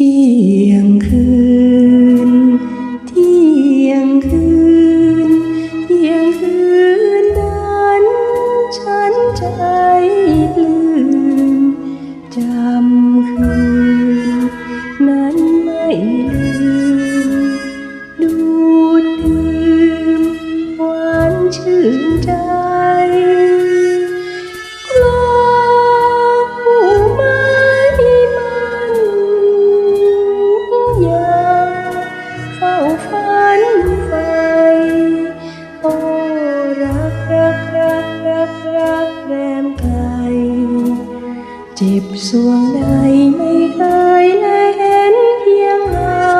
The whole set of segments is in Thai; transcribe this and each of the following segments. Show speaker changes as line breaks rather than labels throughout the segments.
ที่ย รักรักแรมไกลเจ็บสวงใดไม่เคยแลเห็นเพียงเรา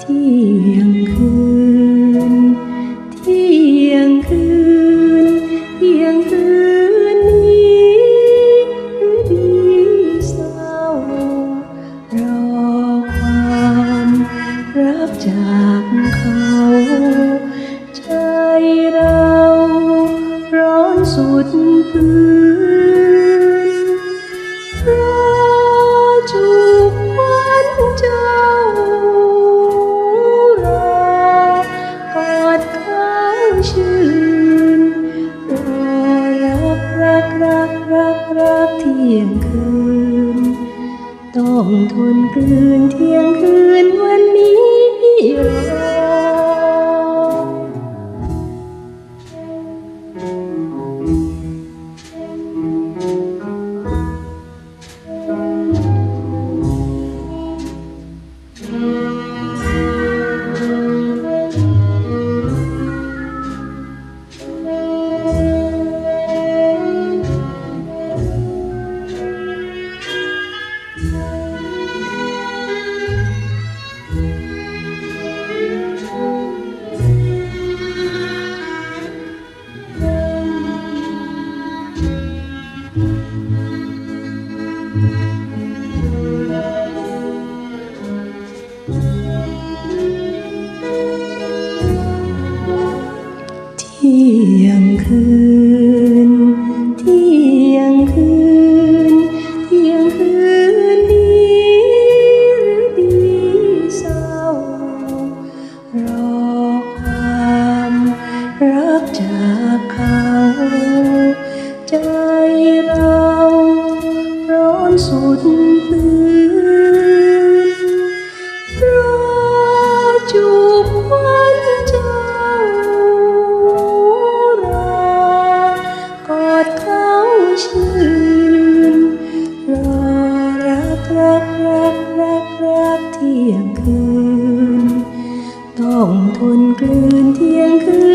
เที่ยงคืนเที่ยงคืนเที่ยงคืนนี้หรือดีเศร้ารอความรักจาก ต้องทนกลืนเที่ยงคืนวันนี้พี่รอ ที่ยังคืน ที่ยังคืน ที่ยังคืนนี้หรือดีเศร้ารอความรักจากเขาใจเราร้อนสุด กเที่งคืนต้องทนกลืนเที่ยงคืน